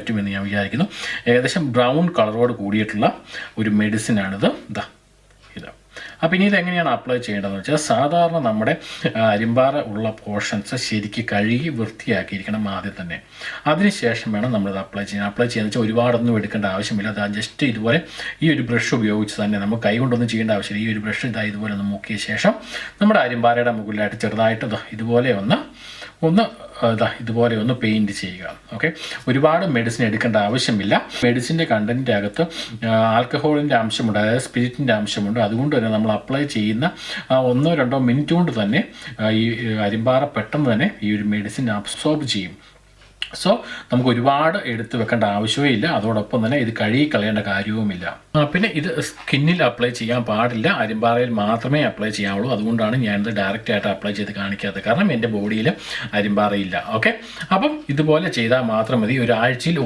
പറ്റുമെന്ന് ഞാൻ വിചാരിക്കുന്നു. ഏകദേശം ബ്രൗൺ കളറോട് കൂടിയിട്ടുള്ള ഒരു മെഡിസിനാണിത് ഇതാ ഇത്. അപ്പം ഇനി ഇതെങ്ങനെയാണ് അപ്ലൈ ചെയ്യേണ്ടതെന്ന് വെച്ചാൽ സാധാരണ നമ്മുടെ അരിമ്പാറ ഉള്ള പോർഷൻസ് ശരിക്ക് കഴുകി വൃത്തിയാക്കിയിരിക്കണം ആദ്യം തന്നെ. അതിനുശേഷം വേണം നമ്മളിത് അപ്ലൈ ചെയ്യാൻ. അപ്ലൈ ചെയ്യാന്ന് വെച്ചാൽ ഒരുപാടൊന്നും എടുക്കേണ്ട ആവശ്യമില്ല. അത് ജസ്റ്റ് ഇതുപോലെ ഈ ഒരു ബ്രഷ് ഉപയോഗിച്ച് തന്നെ നമുക്ക് കൈ കൊണ്ടൊന്നും ചെയ്യേണ്ട ആവശ്യമില്ല. ഈ ഒരു ബ്രഷ് ഇതാ ഇതുപോലെ ഒന്ന് മുക്കിയ ശേഷം നമ്മുടെ അരിമ്പാറയുടെ മുകളിലായിട്ട് ചെറുതായിട്ട് ഇതുപോലെ ഒന്ന് ഒന്ന് ഇതാ ഇതുപോലെ ഒന്ന് പെയിന്റ് ചെയ്യുക. ഓക്കെ ഒരുപാട് മെഡിസിൻ എടുക്കേണ്ട ആവശ്യമില്ല. മെഡിസിന്റെ കണ്ടന്റിന്റെ അകത്ത് ആൽക്കഹോളിന്റെ അംശമുണ്ട് അതായത് സ്പിരിറ്റിന്റെ അംശമുണ്ട്. അതുകൊണ്ട് തന്നെ നമ്മൾ അപ്ലൈ ചെയ്യുന്ന ഒന്നോ രണ്ടോ മിനിറ്റ് കൊണ്ട് തന്നെ ഈ അരിമ്പാറ പെട്ടെന്ന് തന്നെ ഈ ഒരു മെഡിസിൻ അബ്സോർബ് ചെയ്യും. സോ നമുക്ക് ഒരുപാട് എടുത്തു വെക്കേണ്ട ആവശ്യമേ ഇല്ല അതോടൊപ്പം തന്നെ ഇത് കഴുകി കളയേണ്ട കാര്യവുമില്ല. പിന്നെ ഇത് സ്കിന്നിൽ അപ്ലൈ ചെയ്യാൻ പാടില്ല. അരിമ്പാറയിൽ മാത്രമേ അപ്ലൈ ചെയ്യാവുള്ളൂ. അതുകൊണ്ടാണ് ഞാനിത് ഡയറക്റ്റ് ആയിട്ട് അപ്ലൈ ചെയ്ത് കാണിക്കാത്തത്. കാരണം എന്റെ ബോഡിയിൽ അരിമ്പാറയില്ല. ഓക്കെ അപ്പം ഇതുപോലെ ചെയ്താൽ മാത്രം മതി. ഒരാഴ്ചയിൽ